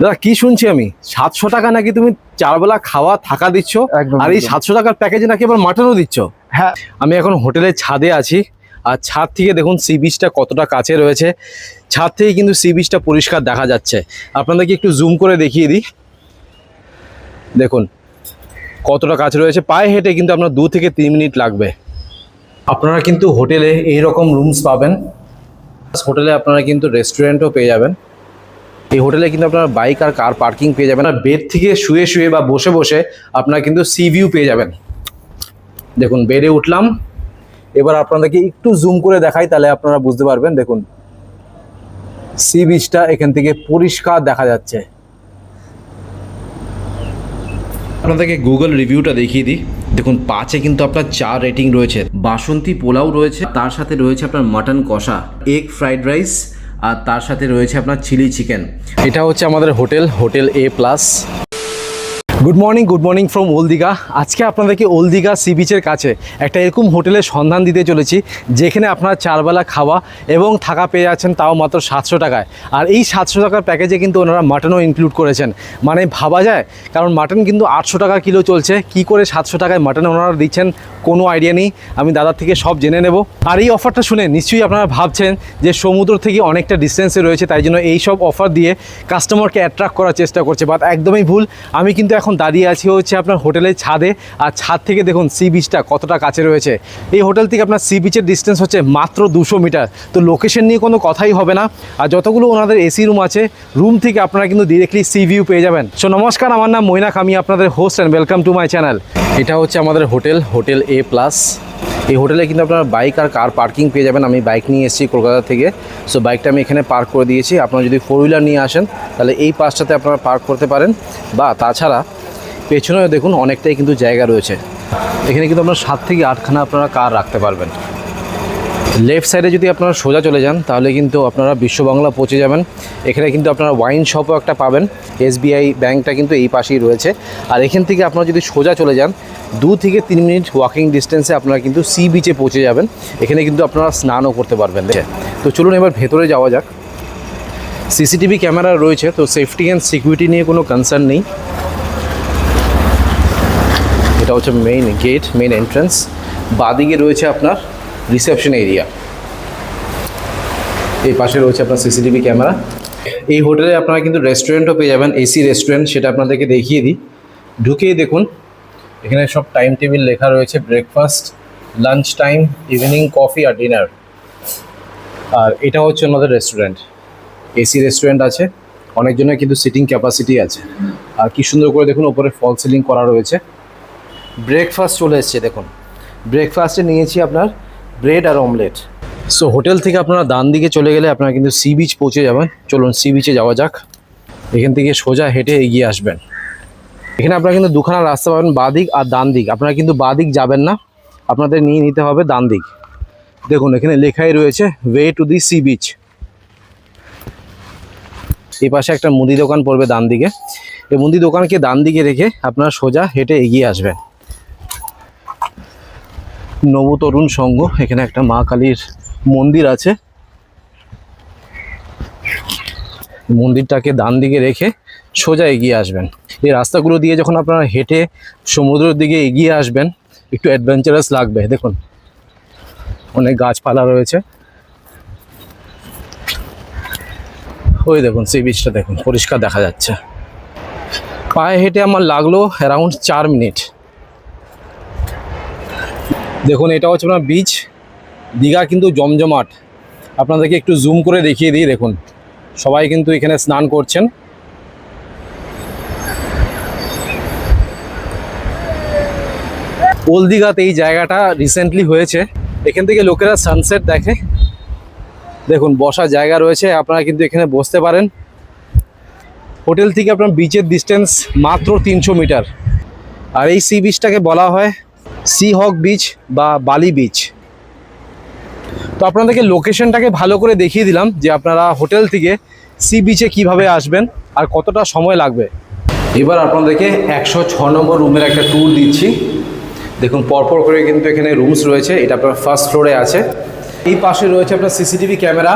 দাদা কি শুনছি আমি? সাতশো টাকা নাকি তুমি চারবেলা খাওয়া থাকা দিচ্ছ? আর এই সাতশো টাকার প্যাকেজে নাকি আবার মাটনও দিচ্ছ? হ্যাঁ। আমি এখন হোটেলের ছাদে আছি। আর ছাদ থেকে দেখুন সি বিচটা কতটা কাছে রয়েছে। ছাদ থেকে কিন্তু সি বিচটা পরিষ্কার দেখা যাচ্ছে। আপনাদেরকে একটু জুম করে দেখিয়ে দিই। দেখুন কতটা কাছে রয়েছে। পায়ে হেঁটে কিন্তু আপনার দু থেকে তিন মিনিট লাগবে। আপনারা কিন্তু হোটেলে এই রকম রুমস পাবেন। হোটেলে আপনারা কিন্তু রেস্টুরেন্টও পেয়ে যাবেন। এই হোটেলে কিন্তু আপনার বাইক আর কার পার্কিং পেয়ে যাবেন। আর বেড থেকে শুয়ে শুয়ে বা বসে বসে আপনারা কিন্তু সি ভিউ পেয়ে যাবেন। দেখুন, বেডে উঠলাম। এবার আপনাদেরকে একটু জুম করে দেখাই, তাহলে আপনারা বুঝতে পারবেন। দেখুন, সি বিচটা এখান থেকে পরিষ্কার দেখা যাচ্ছে। আপনাদেরকে গুগল রিভিউটা দেখিয়ে দিই। দেখুন, পাঁচে কিন্তু আপনার চার রেটিং রয়েছে। বাসন্তী পোলাও রয়েছে, তার সাথে রয়েছে আপনার মাটন কষা এগ ফ্রাইড রাইস আর তার সাথে রয়েছে আপনার চিলি চিকেন। এটা হচ্ছে আমাদের hotel hotel A plus. Good morning good morning from old Digha আজকে আপনাদেরকে ওল দীঘা সি বিচের কাছে একটা এরকম হোটেলের সন্ধান দিতে চলেছি, যেখানে আপনারা চারবেলা খাওয়া এবং থাকা পেয়ে যাচ্ছেন তাও মাত্র সাতশো টাকায়। আর এই সাতশো টাকার প্যাকেজে কিন্তু ওনারা মাটনও ইনক্লুড করেছেন। মানে ভাবা যায়, কারণ মাটন কিন্তু আটশো টাকা কিলো চলছে, কি করে সাতশো টাকায় মাটন ওনারা দিচ্ছেন কোনো আইডিয়া নেই, আমি দাদার থেকে সব জেনে নেব। আর এই অফারটা শুনে নিশ্চয়ই আপনারা ভাবছেন যে সমুদ্র থেকে অনেকটা ডিস্টেন্সে রয়েছে, তাই জন্য এই সব অফার দিয়ে কাস্টমারকে অ্যাট্রাক্ট করার চেষ্টা করছে বাট একদমই ভুল। আমি কিন্তু এখন দাঁড়িয়ে আছি হচ্ছে আপনার হোটেলের ছাদে। আর ছাদ থেকে দেখুন সি বিচটা কতটা কাছে রয়েছে। এই হোটেল থেকে আপনার সি বিচের ডিস্টেন্স হচ্ছে মাত্র দুশো মিটার। তো লোকেশন নিয়ে কোনো কথাই হবে না। আর যতগুলো ওনাদের এসি রুম আছে রুম থেকে আপনারা কিন্তু ডিরেক্টলি সি ভিউ পেয়ে যাবেন। সো নমস্কার, আমার নাম মৈনাক। আমি আপনাদের host and welcome to my channel এটা হচ্ছে আমাদের হোটেল হোটেল এ প্লাস এই হোটেলে কিন্তু আপনারা বাইক আর কার পার্কিং পেয়ে যাবেন। আমি বাইক নিয়ে এসেছি কলকাতা থেকে। সো বাইকটা আমি এখানে পার্ক করে দিয়েছি। আপনারা যদি ফোর হুইলার নিয়ে আসেন, তাহলে এই পাশটাতে আপনারা পার্ক করতে পারেন। বা তাছাড়া পেছনেও দেখুন, অনেকটাই কিন্তু জায়গা রয়েছে। এখানে কিন্তু আপনার সাত থেকে আটখানা আপনারা কার রাখতে পারবেন। লেফট সাইডে যদি আপনারা সোজা চলে যান, তাহলে কিন্তু আপনারা বিশ্ববাংলা পৌঁছে যাবেন। এখানে কিন্তু আপনারা ওয়াইন শপও একটা পাবেন। এসবিআই ব্যাংকটা কিন্তু এই পাশেই রয়েছে। আর এখান থেকে আপনারা যদি সোজা চলে যান, দু থেকে তিন মিনিট ওয়াকিং ডিস্টেন্সে আপনারা কিন্তু সি বিচে পৌঁছে যাবেন। এখানে কিন্তু আপনারা স্নানও করতে পারবেন। তো চলুন এবার ভেতরে যাওয়া যাক। সিসিটিভি ক্যামেরা রয়েছে, তো সেফটি অ্যান্ড সিকিউরিটি নিয়ে কোনো কনসার্ন নেই। এটা হচ্ছে মেইন গেট মেইন এন্ট্রান্স বাদিকে রয়েছে আপনার রিসেপশন এরিয়া। এই পাশে রয়েছে আপনার সিসিটিভি ক্যামেরা। এই হোটেলে আপনারা কিন্তু রেস্টুরেন্টও পেয়ে যাবেন এসি রেস্টুরেন্ট সেটা আপনাদেরকে দেখিয়ে দিই। ঢুকেই দেখুন, এখানে সব টাইম টেবিল লেখা রয়েছে breakfast lunch time evening coffee আর ডিনার আর এটা হচ্ছে আমাদের রেস্টুরেন্ট এসি রেস্টুরেন্ট আছে, অনেকজনের কিন্তু সিটিং ক্যাপাসিটি আছে। আর কি সুন্দর করে দেখুন, ওপরে ফল সিলিং করা রয়েছে। ব্রেকফাস্ট চলে এসছে, দেখুন। ব্রেকফাস্টে নিয়েছি আপনার ব্রেড আর অমলেট। সো হোটেল থেকে আপনারা ডান দিকে চলে গেলে আপনারা কিন্তু সি বিচ পৌঁছে যাবেন। চলুন সি বিচে যাওয়া যাক। এখান থেকে সোজা হেঁটে এগিয়ে আসবেন। এখানে আপনারা কিন্তু দুখানা রাস্তা পাবেন বাদিক আর ডান দিক। আপনারা কিন্তু বাদিক যাবেন না। আপনাদের নিয়ে নিতে হবে ডান দিক। দেখুন, এখানে লেখাই রয়েছে way to the sea beach এই পাশে একটা মুদি দোকান পড়বে ডান দিকে। এই মুদি দোকানকে ডান দিকে রেখে আপনারা সোজা হেঁটে এগিয়ে আসবেন। নবতরুণ সংঘ, এখানে একটা মা কালীর মন্দির আছে। মন্দিরটাকে ডান দিকে রেখে সোজা এগিয়ে আসবেন। এই রাস্তাগুলো দিয়ে যখন আপনারা হেঁটে সমুদ্রের দিকে এগিয়ে আসবেন, একটু অ্যাডভেঞ্চারাস লাগবে, দেখুন। অনেক গাছপালা রয়েছে। ওই দেখুন সি বিচটা দেখুন, পরিষ্কার দেখা যাচ্ছে। পায়ে হেঁটে আমার লাগল অ্যারাউন্ড চার মিনিট দেখুন, এটা হচ্ছে আপনার বিচ দীঘা কিন্তু জমজমাট। আপনাদেরকে একটু জুম করে দেখিয়ে দিই, দেখুন। সবাই কিন্তু এখানে স্নান করছেন। ওল দীঘাতে এই জায়গাটা রিসেন্টলি হয়েছে। এখান থেকে লোকেরা সানসেট দেখে। দেখুন, বসার জায়গা রয়েছে, আপনারা কিন্তু এখানে বসতে পারেন। হোটেল থেকে আপনার বিচের ডিস্টেন্স মাত্র তিনশো মিটার। আর এই সি বিচটাকে বলা হয় সি হক বিচ বা বালি বিচ তো আপনাদেরকে লোকেশনটাকে ভালো করে দেখিয়ে দিলাম যে আপনারা হোটেল থেকে সি বিচে কীভাবে আসবেন আর কতটা সময় লাগবে। এবার আপনাদেরকে একশো ছ নম্বর রুমের একটা ট্যুর দিচ্ছি। দেখুন, পরপর করে কিন্তু এখানে রুমস রয়েছে, এটা আপনার ফার্স্ট ফ্লোরে আছে। এই পাশে রয়েছে আপনার সিসিটিভি ক্যামেরা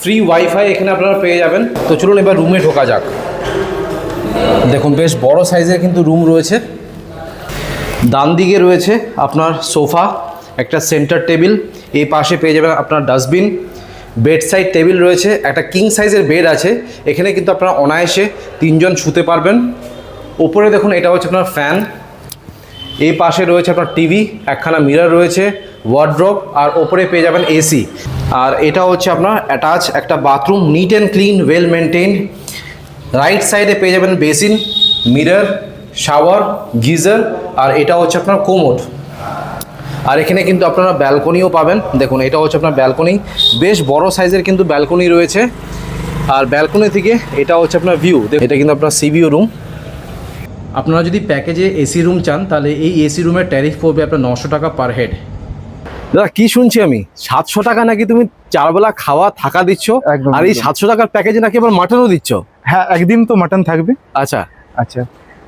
ফ্রি ওয়াইফাই এখানে আপনারা পেয়ে যাবেন। তো চলুন এবার রুমে ঢোকা যাক। দেখুন, বেশ বড় সাইজের কিন্তু রুম রয়েছে। ডান দিকে রয়েছে আপনার সোফা, একটা সেন্টার টেবিল, এই পাশে পেয়ে যাবেন আপনার ডাস্টবিন বেড সাইড টেবিল রয়েছে, একটা কিং সাইজের বেড আছে, এখানে কিন্তু আপনারা অনায়াসে তিনজন শুতে পারবেন। ওপরে দেখুন, এটা হচ্ছে আপনার ফ্যান, এই পাশে রয়েছে আপনার টিভি, একখানা মিরর রয়েছে ওয়ার্ড্রপ আর ওপরে পেয়ে যাবেন এসি। আর এটা হচ্ছে আপনার অ্যাটাচ, একটা bathroom, neat and clean, well maintain right সাইডে পেয়ে যাবেন বেসিন, মিরর শাওয়ার গিজার আর এটা হচ্ছে আপনার কোমোড আর এখানে কিন্তু আপনারা ব্যালকনিও পাবেন। দেখুন এটা হচ্ছে আপনার ব্যালকনি। বেশ বড় সাইজের কিন্তু ব্যালকনি রয়েছে। আর ব্যালকনি থেকে এটা হচ্ছে আপনার ভিউ এটা কিন্তু আপনার সিভিউ রুম আপনারা যদি প্যাকেজে এসি রুম চান তাহলে এই এসি রুমের ট্যারিফ পড়বে আপনার নশো টাকা পার হেড দাদা কি শুনছি আমি? সাতশো টাকা নাকি তুমি চারবেলা খাওয়া থাকা দিচ্ছ? আর এই সাতশো টাকার প্যাকেজে নাকি আবার মাটনও দিচ্ছ? হ্যাঁ একদিন তো মাটন থাকবে। আচ্ছা। আচ্ছা।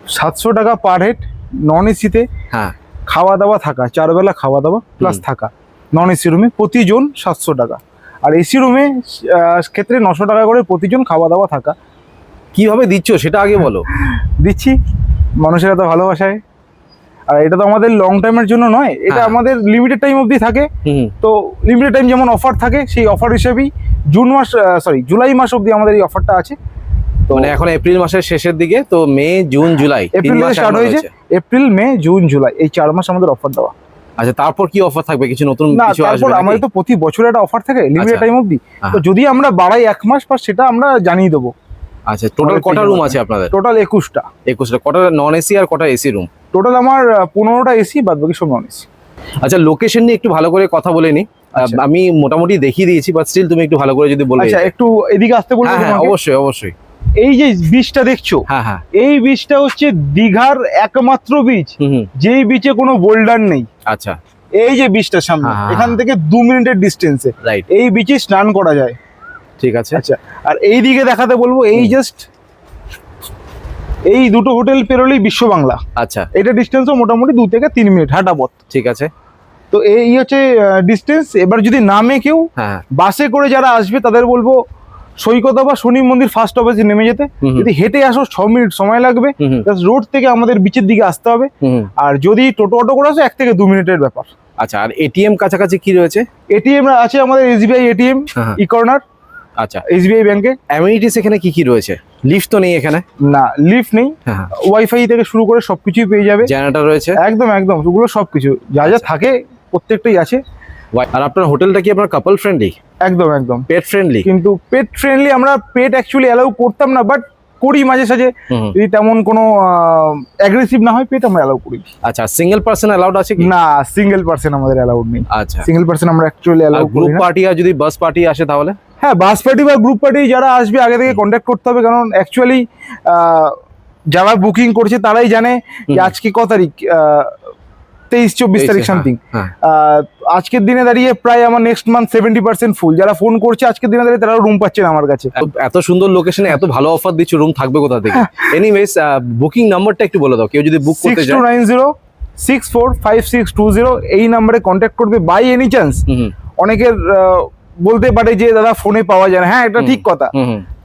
সাতশো টাকা পার হেড নন এসিতে হ্যাঁ। খাওয়া দাওয়া থাকা চারবেলা খাওয়া দাওয়া প্লাস থাকা। নন এসি রুমে প্রতিজন সাতশো টাকা। আর এসি রুমে ক্ষেত্রে নশো টাকা করে প্রতিজন খাওয়া দাওয়া থাকা। কীভাবে দিচ্ছ সেটা আগে বলো। দিচ্ছি। মানুষের এত ভালোবাসায়। আর এটা তো আমাদের লং টাইমের জন্য নয় এটা হ্যাঁ। আমাদের লিমিটেড টাইম অবধি থাকে। তো লিমিটেড টাইম যেমন অফার থাকে সেই অফার হিসেবেই জুন মাস সরি জুলাই মাস অবধি আমাদের এই অফারটা আছে। তো মানে এখন এপ্রিল মাসের শেষের দিকে তো মে জুন জুলাই এপ্রিল মাস স্টার্ট হয়েছে। এপ্রিল মে জুন জুলাই এই চার মাস আমাদের অফার দেওয়া। আচ্ছা তারপর কি অফার থাকবে? কিছু নতুন কিছু আসবে আমাদের তো প্রতি বছর একটা অফার থাকে লিমিটেড আচ্ছা। টাইম অবধি। তো যদি আমরা বাড়াই এক মাস পর সেটা আমরা জানিয়ে দেবো। আচ্ছা টোটাল কটা রুম আছে আপনাদের? টোটাল একুশটা। একুশটা। কটা নন এসি আর কটা এসি রুম টোটাল আমার পনেরোটা এসি বাদ বাকি সব নন এসি আচ্ছা লোকেশন নিয়ে একটু ভালো করে কথা বলে নি। আচ্ছা। আমি মোটামুটি দেখিয়ে দিয়েছি বাট স্টিল তুমি একটু ভালো করে যদি বলে আচ্ছা একটু এদিকে আসতে বলব হ্যাঁ হ্যাঁ? অবশ্যই অবশ্যই। এই যে বীজটা দেখছ হ্যাঁ হ্যাঁ। এই বীজটা হচ্ছে দীঘার একমাত্র বীজ যেই বীজে কোনো বোল্ডার নেই। আচ্ছা। এই যে বীজটার সামনে হ্যাঁ, এখান থেকে দু মিনিটের ডিস্টেন্সে রাইট এই বীজে স্নান করা যায়। ঠিক আছে। আচ্ছা আর এই দিকে দেখাতে বলব এই জাস্ট এই দুটো হোটেল পেরোলেই বিশ্ব বাংলা। আচ্ছা। এটা ডিস্টেন্সও মোটামুটি দু থেকে তিন মিনিট হাঁটা পথ ঠিক আছে। তো এই হচ্ছে ডিস্টেন্স এবার যদি নামে কেউ হ্যাঁ। বাসে করে যারা আসবে তাদের বলব সৈকতা বা শনি মন্দির ফার্স্ট অফিসে নেমে যেতে। যদি হেঁটে আসো ছ মিনিট সময় লাগবে। রোড থেকে আমাদের বিচের দিকে আসতে হবে। আর যদি টোটো অটো করে আসো এক থেকে দু মিনিটের ব্যাপার। আচ্ছা আর এটিএম কাছাকাছি কি রয়েছে? এটিএম আছে আমাদের এসবিআই এটিএম হ্যাঁ, হ্যাঁ। ই কর্নার আচ্ছা এসবিআই ব্যাংকে অ্যামিনিটিস এখানে কি কি রয়েছে? লিফট তো নেই এখানে? না লিফট নেই। হ্যাঁ হ্যাঁ। ওয়াইফাই থেকে শুরু করে সবকিছুই পেয়ে যাবে। জেনারেটর রয়েছে? একদম একদম। ওগুলো সবকিছু। যা যা থাকে প্রত্যেকটাই আছে। আর আপনার হোটেলটা কি আপনার কাপল ফ্রেন্ডলি একদম একদম। পেট ফ্রেন্ডলি কিন্তু পেট ফ্রেন্ডলি আমরা পেট অ্যাকচুয়ালি অ্যালাউ করতাম না বাট করি মাঝে সাঝে। যদি তেমন কোনো অ্যাগ্রেসিভ না হয় পেট আমরা অ্যালাউ করি। আচ্ছা সিঙ্গেল পার্সন অ্যালাউড আছে কি? না সিঙ্গেল পার্সন আমাদের অ্যালাউড নেই। আচ্ছা। সিঙ্গেল পার্সন আমরা অ্যাকচুয়ালি অ্যালাউ করি গ্রুপ পার্টি আর যদি বাস পার্টি আসে তাহলে? হ্যাঁ বাস পার্টি বা গ্রুপ পার্টি যারা আসবে আগে থেকে কন্ট্যাক্ট করতে হবে কারণ অ্যাকচুয়ালি যারা বুকিং করছে তারাই জানে যে আজকে ক তারিখ তেইশ চব্বিশ তারিখ হ্যাঁ, সামথিং হ্যাঁ। আজকের দিনে দাঁড়িয়ে প্রায় আমার next month seventy percent full যারা ফোন করছে আজকের দিনে দাঁড়িয়ে তারা রুম পাচ্ছে আমার কাছে। এত- সুন্দর লোকেশনে এত ভালো অফার দিচ্ছ রুম থাকবে কোথা থেকে? এনিওয়েজ বুকিং নাম্বারটা একটু বলে দাও কেউ যদি বুক করতে চায় nine zero six four five six two zero এই নাম্বারে কন্ট্যাক্ট করবে বাই এনি চান্স অনেকের বলতে পারে যে দাদা ফোনে পাওয়া যায় না। হ্যাঁ এটা ঠিক কথা।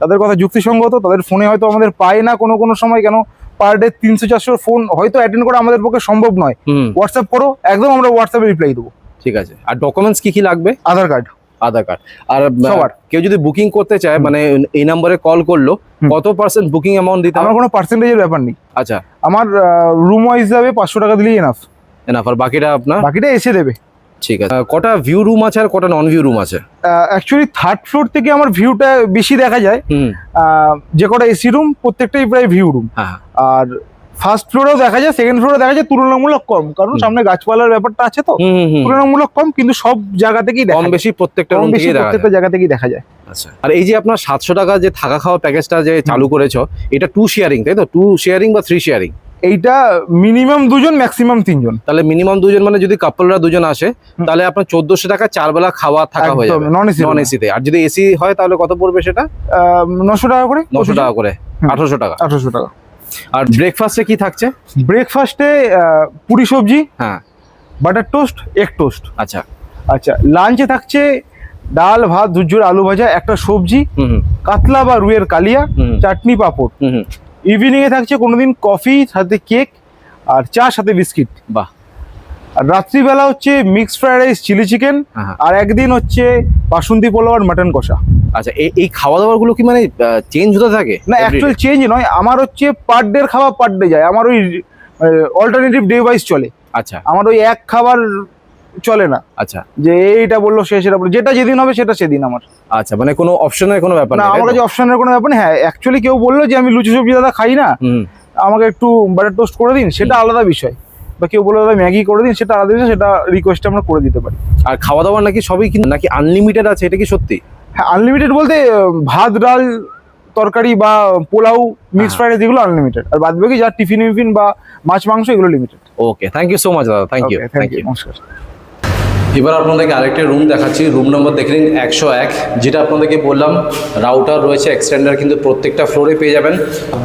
তাদের কথা যুক্তিসঙ্গত তাদের ফোনে হয়তো আমাদের পায় না কোনো কোনো সময় কেন? পার ডে তিনশো চারশো ফোন হয়তো অ্যাটেন্ড করা আমাদের পক্ষে সম্ভব নয়। হোয়াটসঅ্যাপ করো একদম আমরা হোয়াটসঅ্যাপে রিপ্লাই দেবো। ঠিক আছে। আর ডকুমেন্টস কি কি লাগবে? আধার কার্ড আধার কার্ড আর সবার। কেউ যদি বুকিং করতে চায় মানে এই নম্বরে কল করল। কত পার্সেন্ট বুকিং অ্যামাউন্ট দিতে আমার কোনো পার্সেন্টেজের ব্যাপার নেই। আচ্ছা। আমার রুম ওয়াইজ যাবে পাঁচশো টাকা দিলেই এনাফ এনাফ আর বাকিটা আপনার? বাকিটা এসে দেবে। ঠিক আছে। কটা ভিউ রুম আছে আর কটা নন ভিউ রুম আছে অ্যাকচুয়ালি থার্ড ফ্লোর থেকে আমার ভিউটা বেশি দেখা যায়। যে কটা এসি রুম প্রত্যেকটাই প্রায় ভিউ রুম হ্যাঁ আর ফার্স্ট ফ্লোরেও দেখা যায় সেকেন্ড ফ্লোরে দেখা যায় তুলনামূলক কম। কারণ সামনে গাছপালার ব্যাপারটা আছে তো। তুলনামূলক কম কিন্তু সব জায়গা থেকেই দেখা কম বেশি প্রত্যেকটা কম রুম বেশি প্রত্যেকটা জায়গা থেকেই দেখা যায়। আচ্ছা আর এই যে আপনার সাতশো টাকা যে থাকা খাওয়া প্যাকেজটা যে চালু করেছ এটা টু শেয়ারিং তাই তো? টু শেয়ারিং বা থ্রি শেয়ারিং এইটা মিনিমাম দুজন ম্যাক্সিমাম তিনজন। তাহলে মিনিমাম দুজন মানে যদি কাপলরা দুজন আসে তাহলে আপনার চোদ্দশো টাকা চার বেলা খাওয়া থাকা হয়ে যাবে। নন এসি নন এসিতে আর যদি এসি হয় তাহলে কত পড়বে সেটা? নশো টাকা করে? নশো টাকা করে। আঠারোশো টাকা। আঠারোশো টাকা। আর ব্রেকফাস্টে কি থাকছে? ব্রেকফাস্টে পুরি সবজি হ্যাঁ। বাটার টোস্ট এগ টোস্ট আচ্ছা। আচ্ছা লাঞ্চে থাকছে ডাল ভাত দুজোর আলু ভাজা একটা সবজি কাতলা বা রুইয়ের কালিয়া। চাটনি পাঁপড়। ইভিনিংয়ে থাকছে কোনোদিন কফি সাথে কেক আর চা সাথে বিস্কিট বাহ। আর রাত্রিবেলা হচ্ছে mixed fried rice chilli chicken. আর একদিন হচ্ছে বাসন্তী পোলাও আর মাটন কষা। আচ্ছা এই এই খাওয়া দাওয়াগুলো কি মানে চেঞ্জ হতে থাকে? না অ্যাকচুয়াল চেঞ্জ নয় আমার হচ্ছে পার ডের খাওয়া পার ডে যায়। আমার ওই অল্টারনেটিভ ডে ওয়াইজ চলে। আচ্ছা। আমার ওই এক খাবার চলে না। আচ্ছা। যে এইটা বলল সে সেটা বলল যেটা যেদিন হবে সেটা সেদিন আমার। আচ্ছা মানে কোনো অপশনের কোনো ব্যাপার না আমার কাছে অপশনের কোনো ব্যাপার হ্যাঁ অ্যাকচুয়ালি কেউ বলল যে আমি লুচি সবজি দাদা খাই না আমাকে একটু বাটার টোস্ট করে দিন সেটা আলাদা বিষয়। বা কেউ বলল দাদা ম্যাগি করে দিন সেটা আলাদা বিষয় সেটা রিকোয়েস্ট আমরা করে দিতে পারি। আর খাওয়া দাওয়া নাকি সবই কিন্তু নাকি আনলিমিটেড আছে এটা কি সত্যি? হ্যাঁ আনলিমিটেড বলতে ভাত ডাল তরকারি বা পোলাও মিক্স। ফ্রাইড রাইস এগুলো আনলিমিটেড আর বাদ বাকি যা টিফিন মিফিন বা মাছ মাংস এগুলো limited okay thank you so much দাদা থ্যাংক ইউ থ্যাংক ইউ নমস্কার। এবার আপনাদেরকে আরেকটা রুম দেখাচ্ছি। রুম নম্বর দেখে নিন একশো এক, যেটা আপনাদেরকে বললাম রাউটার রয়েছে এক্সটেন্ডার কিন্তু প্রত্যেকটা ফ্লোরে পেয়ে যাবেন,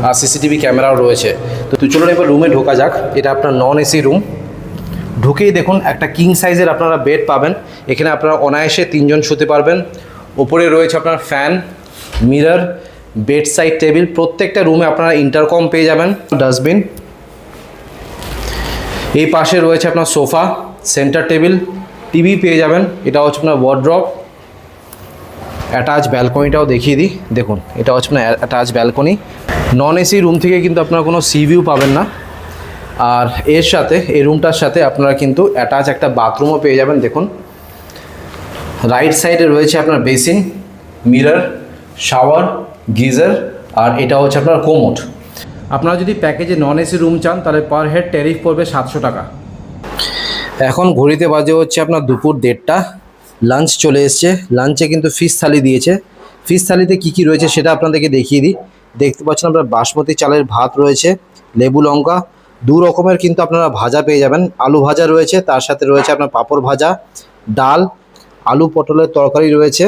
আর সিসিটিভি ক্যামেরাও রয়েছে। তো চলুন এবার রুমে ঢোকা যাক। এটা আপনার নন এসি রুম ঢুকেই দেখুন, একটা কিং সাইজের আপনারা বেড পাবেন। এখানে আপনারা অনায়াসে তিনজন শুতে পারবেন। ওপরে রয়েছে আপনার fan mirror bed side table প্রত্যেকটা রুমে আপনারা ইন্টারকম পেয়ে যাবেন ডাস্টবিন এই পাশে রয়েছে আপনার সোফা সেন্টার টেবিল টিভি পেয়ে যাবেন। এটা হচ্ছে আপনার ওয়ার্ড্রপ অ্যাটাচ ব্যালকনিটাও দেখিয়ে দিই। দেখুন, এটা হচ্ছে আপনার attach balcony non AC room থেকে কিন্তু আপনারা কোনো সি ভিউ পাবেন না। আর এর সাথে, এই রুমটার সাথে আপনারা কিন্তু অ্যাটাচ একটা বাথরুমও পেয়ে যাবেন। দেখুন রাইট সাইডে রয়েছে আপনার বেসিন মিরর শাওয়ার গিজার আর এটা হচ্ছে আপনার কোমোট আপনারা যদি প্যাকেজে নন এসি রুম চান, তাহলে পার হেড ট্যারিফ পড়বে সাতশো টাকা। এখন ঘড়িতে বাজে হচ্ছে আপনার দুপুর দেড়টা। লাঞ্চ চলে এসছে। লাঞ্চে কিন্তু ফিশ থালি দিয়েছে। ফিশ থালিতে কী কী রয়েছে সেটা আপনাদেরকে দেখিয়ে দিই। দেখতে পাচ্ছেন আপনার বাসমতি চালের ভাত রয়েছে, লেবু লঙ্কা, দু রকমের কিন্তু আপনারা ভাজা পেয়ে যাবেন। আলু ভাজা রয়েছে, তার সাথে রয়েছে আপনার পাঁপড় ভাজা, ডাল, আলু পটলের তরকারি রয়েছে।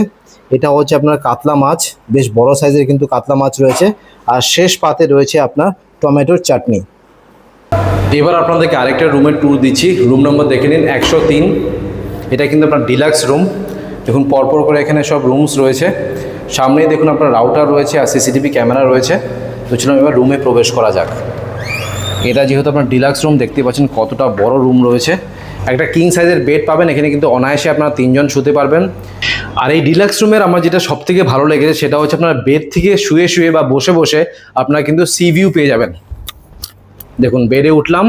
এটা হচ্ছে আপনার কাতলা মাছ, বেশ বড় সাইজের কিন্তু কাতলা মাছ রয়েছে। আর শেষ পাতে রয়েছে আপনার টমেটোর চাটনি। এবার আপনাদেরকে আরেকটা রুমের ট্যুর দিচ্ছি। রুম নম্বর দেখে নিন, একশো তিন। এটা কিন্তু আপনার ডিলাক্স রুম দেখুন, পরপর করে এখানে সব রুমস রয়েছে। সামনেই দেখুন আপনার রাউটার রয়েছে আর সিসিটিভি ক্যামেরা রয়েছে। তো এবার রুমে প্রবেশ করা যাক। এটা যেহেতু আপনার ডিলাক্স রুম দেখতে পাচ্ছেন কতটা বড় রুম রয়েছে। একটা কিং সাইজের বেড পাবেন, এখানে কিন্তু অনায়াসে আপনারা তিনজন শুতে পারবেন। আর এই ডিলাক্স রুমের আমার যেটা সব থেকে ভালো লেগেছে, সেটা হচ্ছে আপনার বেড থেকে শুয়ে শুয়ে বা বসে বসে আপনারা কিন্তু সি ভিউ পেয়ে যাবেন। দেখুন, বেডে উঠলাম।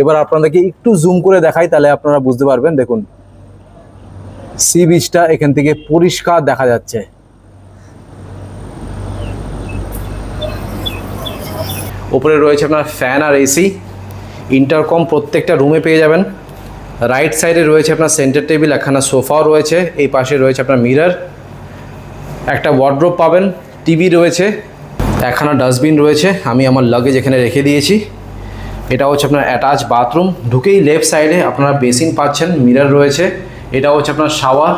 এবার আপনাদেরকে একটু জুম করে দেখাই, তাহলে আপনারা বুঝতে পারবেন। দেখুন সি বিচটা এখান থেকে পরিষ্কার দেখা যাচ্ছে। উপরে রয়েছে আপনার ফ্যান আর এসি ইন্টারকম প্রত্যেকটা রুমে পেয়ে যাবেন। রাইট সাইডে রয়েছে আপনার সেন্টার টেবিল একখানা সোফাও রয়েছে। এই পাশে রয়েছে আপনার মিরার একটা ওয়ার্ড্রোপ পাবেন। টিভি রয়েছে। একখানা ডাস্টবিন রয়েছে, আমি আমার লাগেজ এখানে রেখে দিয়েছি। এটা হচ্ছে আপনার অ্যাটাচ বাথরুম ঢুকেই লেফট সাইডে আপনারা বেসিন পাচ্ছেন মিরর রয়েছে। এটা হচ্ছে আপনার শাওয়ার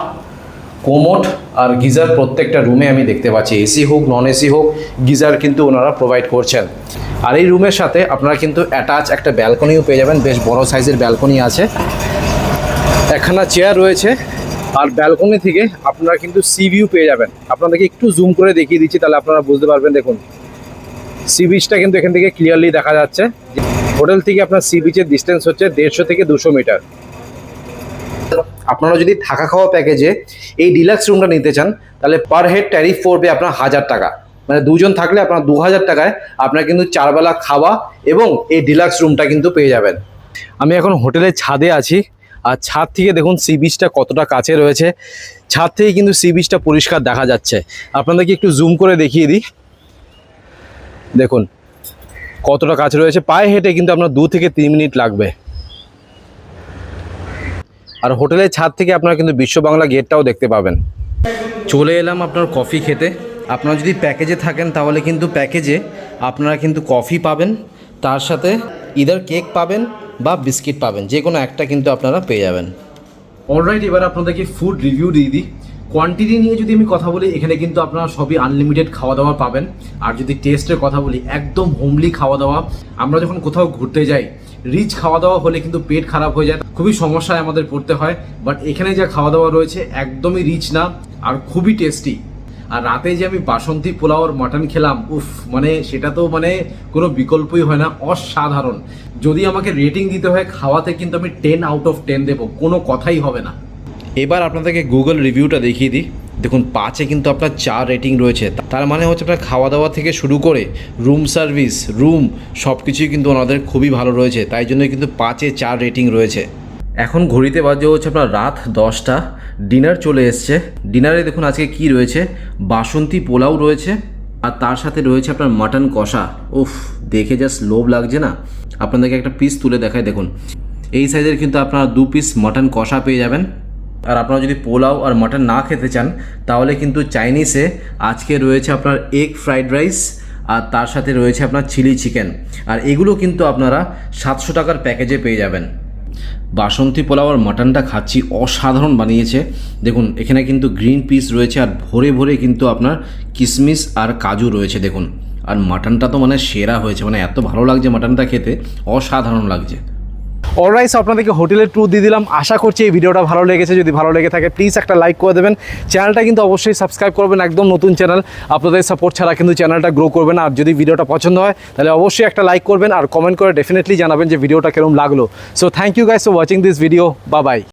কোমোট আর গিজার প্রত্যেকটা রুমে আমি দেখতে পাচ্ছি। এসি হোক নন এসি হোক, গিজার কিন্তু ওনারা প্রোভাইড করছেন। আর এই রুমের সাথে আপনারা কিন্তু অ্যাটাচ একটা ব্যালকনিও পেয়ে যাবেন। বেশ বড় সাইজের ব্যালকনি আছে। একখানা চেয়ার রয়েছে। আর ব্যালকনি থেকে আপনারা কিন্তু সি ভিউ পেয়ে যাবেন। আপনাদেরকে একটু জুম করে দেখিয়ে দিচ্ছি, তাহলে আপনারা বুঝতে পারবেন। দেখুন সি বিচটা কিন্তু এখান থেকে ক্লিয়ারলি দেখা যাচ্ছে। হোটেল থেকে আপনার সি বিচের ডিস্টেন্স হচ্ছে দেড়শো থেকে দুশো মিটার আপনারা যদি থাকা খাওয়া প্যাকেজে এই ডিলাক্স রুমটা নিতে চান, তাহলে পার হেড ট্যারিফ পড়বে আপনার হাজার টাকা। মানে দুজন থাকলে আপনার দু হাজার টাকায় আপনার কিন্তু চারবেলা খাওয়া এবং এই ডিলাক্স রুমটা কিন্তু পেয়ে যাবেন। আমি এখন হোটেলের ছাদে আছি। আর ছাদ থেকে দেখুন সি বিচটা কতটা কাছে রয়েছে। ছাদ থেকে কিন্তু সি বিচটা পরিষ্কার দেখা যাচ্ছে। আপনাদেরকে একটু জুম করে দেখিয়ে দিই। দেখুন, কতটা কাছে রয়েছে। পায়ে হেঁটে কিন্তু আপনার দু থেকে তিন মিনিট লাগবে। আর হোটেলের ছাদ থেকে আপনারা কিন্তু বিশ্ব বাংলা গেটটাও দেখতে পাবেন। চলে এলাম আপনার কফি খেতে। আপনারা যদি প্যাকেজে থাকেন, তাহলে কিন্তু প্যাকেজে আপনারা কিন্তু কফি পাবেন। তার সাথে ইদার কেক পাবেন বা বিস্কিট পাবেন। যে কোনো একটা কিন্তু আপনারা পেয়ে যাবেন। অলরাইট এবার আপনাদেরকে ফুড রিভিউ দিয়ে দিই। কোয়ান্টিটি নিয়ে যদি আমি কথা বলি, এখানে কিন্তু আপনারা সবই আনলিমিটেড খাওয়া দাওয়া পাবেন। আর যদি টেস্টের কথা বলি, একদম হোমলি খাওয়া দাওয়া আমরা যখন কোথাও ঘুরতে যাই রিচ খাওয়া দাওয়া হলে কিন্তু পেট খারাপ হয়ে যায়। খুবই সমস্যায় আমাদের পড়তে হয়। বাট এখানে যা খাওয়া দাওয়া রয়েছে, একদমই রিচ না, আর খুবই টেস্টি আর রাতে যে আমি বাসন্তী পোলাও আর মাটন খেলাম উফ মানে সেটা তো মানে কোনো বিকল্পই হয় না অসাধারণ। যদি আমাকে রেটিং দিতে হয় খাওয়াতে কিন্তু আমি টেন আউট অফ টেন দেবো কোনো কথাই হবে না। এবার আপনাদেরকে গুগল রিভিউটা দেখিয়ে দিই। দেখুন পাঁচে কিন্তু আপনার চার রেটিং রয়েছে। তার মানে হচ্ছে আপনার খাওয়া দাওয়া থেকে শুরু করে রুম সার্ভিস রুম সব কিছুই কিন্তু ওনাদের খুবই ভালো রয়েছে। তাই জন্য কিন্তু পাঁচে চার রেটিং রয়েছে। এখন ঘড়িতে বাজে হচ্ছে আপনার রাত দশটা। ডিনার চলে এসছে। ডিনারে দেখুন আজকে কি রয়েছে। বাসন্তী পোলাও রয়েছে আর তার সাথে রয়েছে আপনার মাটন কষা। উফ, দেখে জাস্ট লোভ লাগছে না। আপনাদেরকে একটা পিস তুলে দেখায় দেখুন। এই সাইজের কিন্তু আপনারা দু পিস মাটন কষা পেয়ে যাবেন। আর আপনারা যদি পোলাও আর মাটন না খেতে চান, তাহলে কিন্তু চাইনিজে আজকে রয়েছে আপনার এগ ফ্রাইড রাইস আর তার সাথে রয়েছে আপনার চিলি চিকেন আর এগুলো কিন্তু আপনারা সাতশো টাকার প্যাকেজে পেয়ে যাবেন। বাসন্তী পোলাও আর মাটনটা খাচ্ছি, অসাধারণ বানিয়েছে। দেখুন, এখানে কিন্তু গ্রিন পিস রয়েছে আর ভরে ভরে কিন্তু আপনার কিশমিশ আর কাজু রয়েছে, দেখুন। আর মাটনটা তো মানে সেরা হয়েছে মানে এত ভালো লাগছে মাটনটা খেতে, অসাধারণ লাগছে। অলরাইস আপনাদেরকে হোটেলের ট্যুর দিয়ে দিলাম। আশা করছি এই ভিডিওটা ভালো লেগেছে। যদি ভালো লেগে থাকে প্লিজ একটা লাইক করে দেবেন। চ্যানেলটা কিন্তু অবশ্যই সাবস্ক্রাইব করবেন, একদম নতুন চ্যানেল আপনাদের সাপোর্ট ছাড়া কিন্তু চ্যানেলটা গ্রো করবেন আর যদি ভিডিওটা পছন্দ হয়, তাহলে অবশ্যই একটা লাইক করবেন। আর কমেন্ট করে ডেফিনেটলি জানাবেন যে ভিডিওটা কেরম লাগল। So thank you guys for watching this video বা বাই